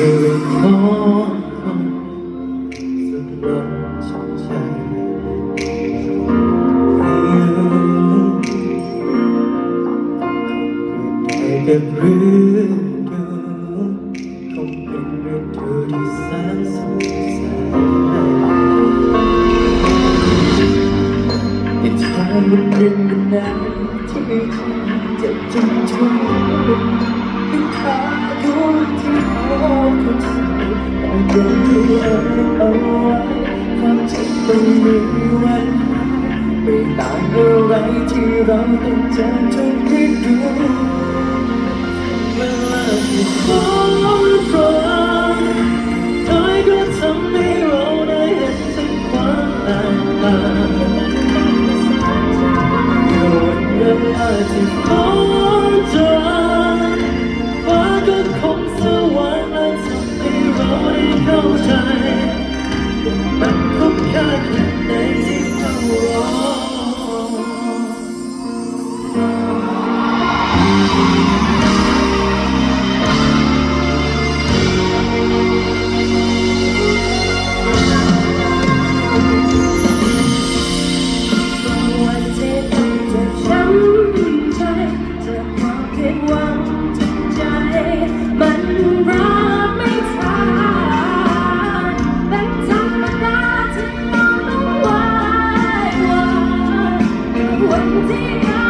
ขอคำสักคำสองใจเกิเรื่องคงเป็นเรื่องที่แสนสงสัยแต่ฉันเป็นนั้ที่ฉันจะจนทน ลืมเลือกเอาไว้ความจริงต้องมีวันไม่ต่างอะไรที่เราต้องเจอจนคิดดูเวลาที่ฟ้างร้องท้าก็ทำให้เราได้เห็นถึงความแตกต่างเมื่อวันเวลาที่ Someday I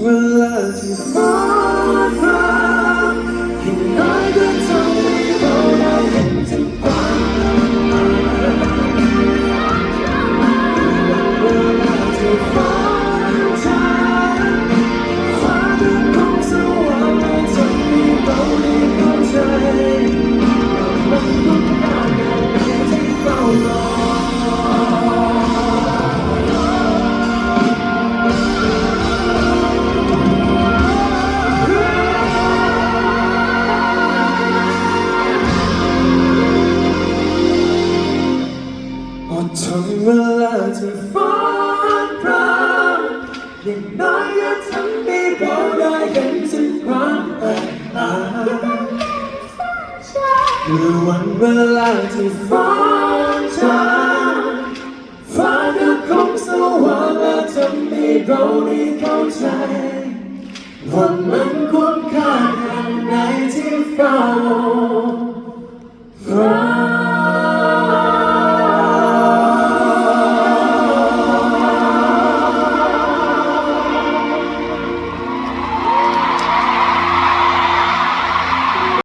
will love you forever. น้อยก็ทำให้เราได้เห็นถึงความแตกต่างหรือวันเวลาที่ฟ้าจางฟ้าก็คงสว่างและทำให้เราได้เข้าใจวันนั้นคว